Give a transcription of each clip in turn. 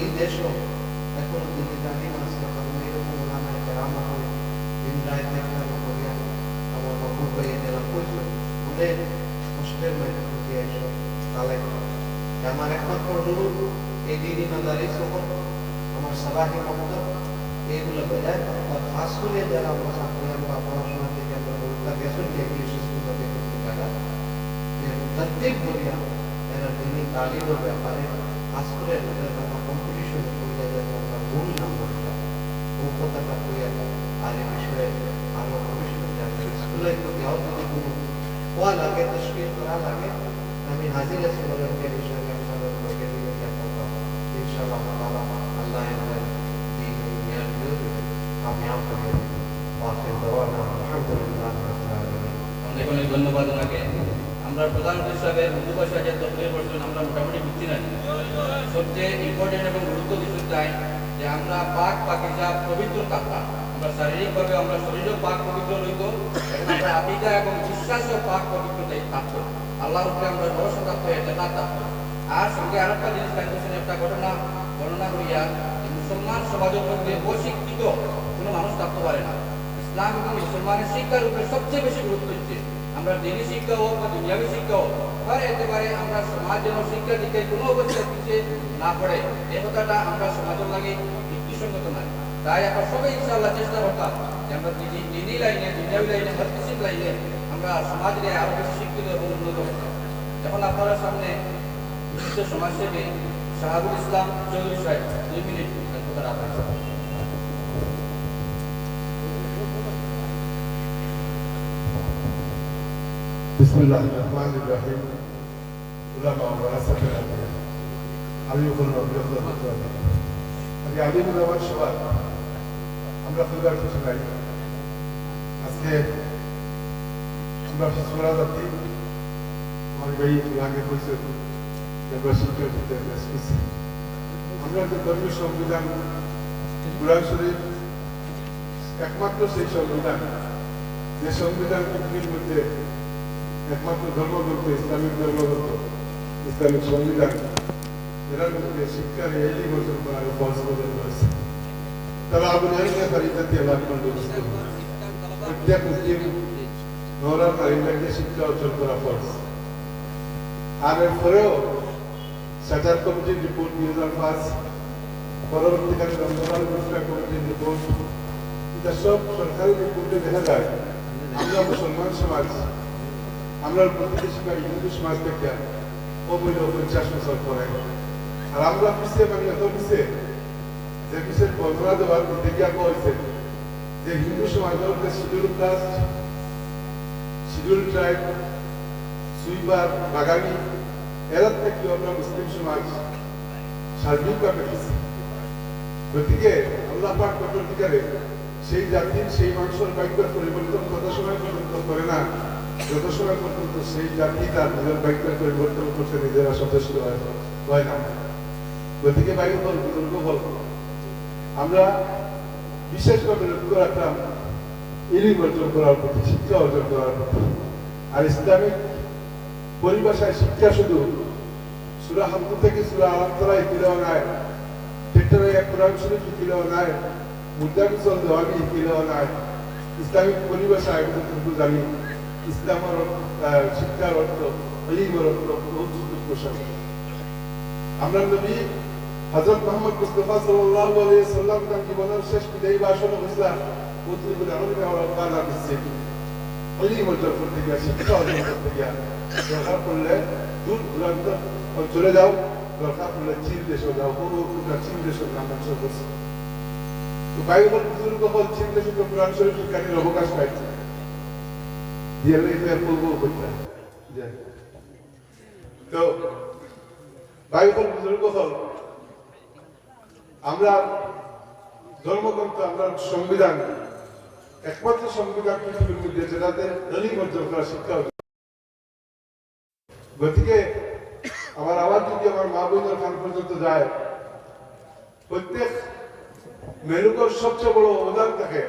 এই দেশও এখনও দিনে জালিম আছে কারণ এরকম ওলামা কেরাম হয় দিন রায় দেখলাম করিয়া আমার বাবু ভাই এরা কইছে বলে মুসলিম মেয়ে দিয়ে এসো তালে আমার একমাত্র অনুরোধ এই দিনই মাদারি সকল আমার সালাহি মমতা এইগুলো বোঝায় আর খাস করে যারা আমরা ছাত্রী আমরা পড়াশোনা থেকে আমরা রোজগার গেছেন যে ইংলিশ স্কুল থেকে যারা প্রত্যেক বলিয়া এরা দিনই তালিমের ব্যাপারে খাস করে এদের একটা কম্পিটিশন করিয়া যাতে আমরা ভুল না বলিয়া ও কথাটা করিয়া আর এই বিষয়ে আমার ভবিষ্যৎ যাতে স্কুলের প্রতি আরও যদি কোনো হওয়া লাগে তসবির করা লাগে আমি হাজির আছি বলে ওকে বিষয়ে আপনাদের লোকে দিয়ে যাব ইনশাআল্লাহ তাআলা আল্লাহ আমাদের দিন দুনিয়ার বিরুদ্ধে কামিয়াব করে ওয়াকিল দাওয়ানা আলহামদুলিল্লাহ রাব্বিল আলামিন অনেক অনেক ধন্যবাদ ওনাকে আমরা প্রধান হিসাবে উর্দু ভাষা যে তকলিফ করছেন আমরা মোটামুটি বুঝছি না সবচেয়ে ইম্পর্টেন্ট এবং গুরুত্ব দিতে চাই যে আমরা পাক পাকিজা পবিত্র থাকা আমরা শারীরিকভাবে, আমরা শরীরও পাক পবিত্র রইত এবং আমরা আবিদা এবং বিশ্বাসও পাক পবিত্রতাই থাকতো আল্লাহর উপরে আমরা ভরসা থাকতো এটা না থাকতো আর সঙ্গে আরেকটা জিনিস জানতেছেন একটা ঘটনা বর্ণনা করিয়া মুসলমান সমাজের মধ্যে অশিক্ষিত কোনো মানুষ থাকতে পারে না। ইসলাম এবং মুসলমানের শিক্ষার উপরে সবচেয়ে বেশি গুরুত্ব দিচ্ছে। আমরা দিনী শিক্ষা হোক বা দুনিয়াবী শিক্ষা হোক তার একেবারে আমরা সমাজ যেন শিক্ষা দিকে কোনো অবস্থায় পিছিয়ে না পড়ে। এই কথাটা আমরা সমাজের লাগে যুক্তিসঙ্গত নয়। তাই আমরা সবাই ইনশাআল্লাহ চেষ্টা করতাম যে আমরা দিনী লাইনে দুনিয়াবী লাইনে হাদিসিক লাইনে আমরা সমাজে আরও বেশি শিক্ষিত এবং উন্নত হতাম এখন আপনারা সামনে বিশিষ্ট সমাজসেবী শাহাবুল ইসলাম চৌধুরী সাহেব, দুই মিনিট কথা রাখবেন بسم الله الرحمن الرحيم علماء ورثة الأنبياء আমি বলব আমি আলিম আমার সবার আমরা খুব আর কিছু নাই আজকে আমরা শিশুরা জাতি আমার ভাই আগে বলছে যে আমরা শিক্ষা দিতে এসেছি আমরা যে ধর্মীয় সংবিধান কোরআন শরীফ একমাত্র সেই সংবিধান যে সংবিধান পৃথিবীর মধ্যে একমাত্র ধর্মগ্রন্থ ইসলামিক ধর্মগ্রন্থ ইসলামিক সংবিধান, এরার মধ্যে শিক্ষার এলি বর্জন করার ফলস প্রদান করেছে তারা আবুল আলিমের ফারিদাতি আল্লাহ প্রত্যেক মুসলিম নরার ফারিদাকে শিক্ষা অর্জন করা ফলস আর এর পরেও সাজার কমিটির রিপোর্ট দুই হাজার পাঁচ, পরবর্তীকালে রমজান কমিটির রিপোর্ট, এটা সব সরকারি রিপোর্টে দেখা যায়। আমরা মুসলমান সমাজ আমরা প্রতিবেশী হিন্দু সমাজ থেকে অবৈধ পঞ্চাশ বছর পরে। আর আমরা পিছিয়ে মানে এত পিছিয়ে যে পিছিয়ে বর্ণনা দেওয়ার আঁকা হয়েছে যে হিন্দু সমাজের মধ্যে শিডিউল কাস্ট শিডিউল ট্রাইব সুইবার বাগানি এরা থেকে আমরা মুসলিম সমাজ সার্বিকভাবে পিছিয়ে গতিকে আল্লাহ পাক পদ্ধতিকারে সেই জাতির সেই মানুষের ভাগ্যের পরিবর্তন কত সময় পর্যন্ত করে না। যত সময় পর্যন্ত সেই জাতি তার নিজের ভাগ্যের পরিবর্তন করতে নিজেরা সচেষ্ট হয় না গতিকে বায়ু বল বুজুর্গ বল। আমরা বিশেষভাবে লক্ষ্য রাখলাম ইলিম অর্জন করার প্রতি, শিক্ষা অর্জন করার প্রতি। আর ইসলামিক পরিভাষায় শিক্ষা শুধু সুরা হামদু থেকে সুরা আলামতলায় কিলেও নাই ঠিকঠাক এক কোরআন শরীফ কিলেও নাই মুদ্রাবিচল দেওয়ানি কিলেও নাই। ইসলামিক পরিভাষায় যতটুকু জানি ইসলামের শিক্ষার অর্থ ইলিমের প্রসার। আমরা নবী হযরত মুহাম্মদ মুস্তাফা সাল্লাল্লাহু আলাইহি সাল্লাম তার জীবনের শেষ বিদায়ী ভাষণ হইসলা উত্তরগুলো আমাদের আমরা কালা দিচ্ছে ইলিম অর্জন করতে গিয়া শিক্ষা অর্জন করতে গিয়া দরকার পড়লে দূর দূরান্ত চলে যাও। দরকার পড়লে চীন দেশে যাও। বহু কোনটা চীন করছে তো বাইবেল বুজুর্গ চীন দেশে তো অবকাশ পাইছে। পূর্ব করতে তো বাইবেল বুজুর্গ হল আমরা ধর্মগ্রন্থ আমরা সংবিধান একমাত্র সংবিধান পৃথিবীর মধ্যে যেটাতে দলিল করা শিক্ষা অর্জন গতিকে আমার আওয়াজ যদি আমার মা বোনের কান পর্যন্ত যায় প্রত্যেক মেরুকর সবচেয়ে বড় অবদান থাকে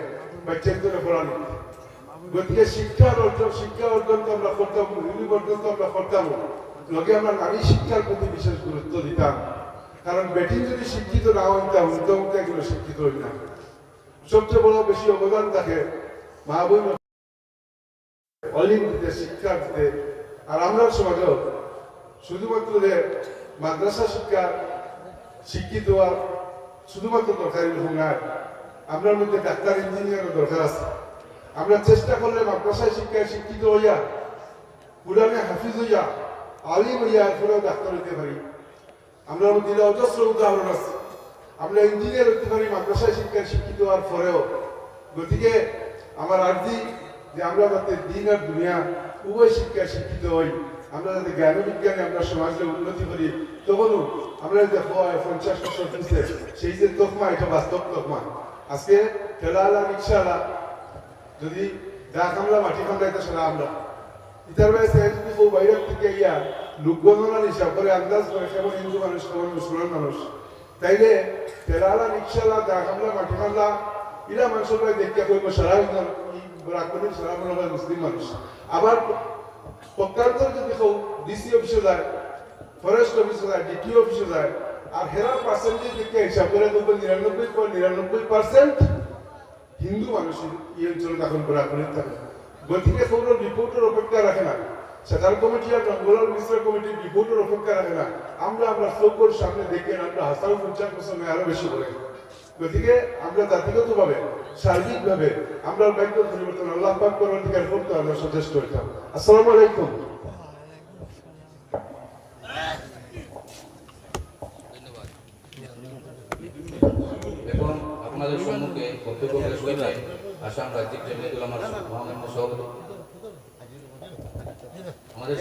বাচ্চাদের পড়ানো গতিকে শিক্ষার অর্জন শিক্ষা অর্জন তো আমরা করতাম অর্জন তো আমরা করতাম লগে আমরা নারী শিক্ষার প্রতি বিশেষ গুরুত্ব দিতাম কারণ ব্যাটিং যদি শিক্ষিত না হন তা উল্টো উল্টো এগুলো শিক্ষিত হই না। সবচেয়ে বড় বেশি অবদান থাকে মা বোন অলিম্পিতে শিক্ষা দিতে আর আমরা সমাজেও শুধুমাত্র যে মাদ্রাসা শিক্ষা, শিক্ষিত হওয়ার শুধুমাত্র দরকারি নয় আমরার মধ্যে ডাক্তার ইঞ্জিনিয়ারের দরকার আছে। আমরা চেষ্টা করলে মাদ্রাসায় শিক্ষায় শিক্ষিত হইয়া, কোরআনে হাফিজ হইয়া, আলিম হইয়া এরপরেও ডাক্তার হইতে পারি। আমরা মধ্যে অজস্র উদাহরণ আছে। আমরা ইঞ্জিনিয়ার হতে পারি, মাদ্রাসায় শিক্ষায় শিক্ষিত হওয়ার পরেও। গতিকে আমার আর্জি যে আমরা যাতে দিন আর দুনিয়া উভয় শিক্ষায় শিক্ষিত হই, আমরা যাতে জ্ঞান বিজ্ঞানে আমরা সমাজে উন্নতি করি, তখনও আমরা যে হয় পঞ্চাশ বছর সেই যে তকমা, এটা বাস্তব তকমা। আজকে ঠেলাওয়ালা রিক্সাওয়ালা যদি দা কামলা মাটি কামলাইতে সারা আমরা। ইতার বাইরে যদি বউ বাইরের থেকে ইয়া লোকগণনার হিসাব করে আন্দাজ করে কেমন হিন্দু মানুষ, কেমন মুসলমান মানুষ, তাইলে ঠেলাওয়ালা রিক্সাওয়ালা দা কামলা মাটি কামলা ইরা মানুষের ভাই দেখতে কইব, সারা রাখবেন সারা মনে হয় মুসলিম মানুষ। আবার পক্ষান্তর যদি কেউ ডিসি অফিসে যায়, ফরেস্ট অফিসে যায় ডিটি অফিসে যায়, আর হেরার পার্সেন্টেজ দেখে হিসাব করে দেখবেন নিরানব্বই নিরানব্বই পার্সেন্ট হিন্দু মানুষ এই অঞ্চলে দখল করা করে থাকে। গতিকে কোনো রিপোর্টের অপেক্ষা রাখে না। সেন্ট্রাল কমিটি আর জঙ্গলার মিশ্র কমিটির রিপোর্টের অপেক্ষা রাখে না। আমরা আমরা চোখের সামনে দেখে আমরা হাসাও পঞ্চাশ বছর আরও বেশি করে গতিকে আমরা জাতিগত ভাবে সার্বিক আমরা বাক্য পরিবর্তন আল্লাহ পাক পরবর্তীকার করতে আমরা সচেষ্ট হইতাম আসসালামু আলাইকুম। বক্তব্য পেশ করবেন আসাম আমাদের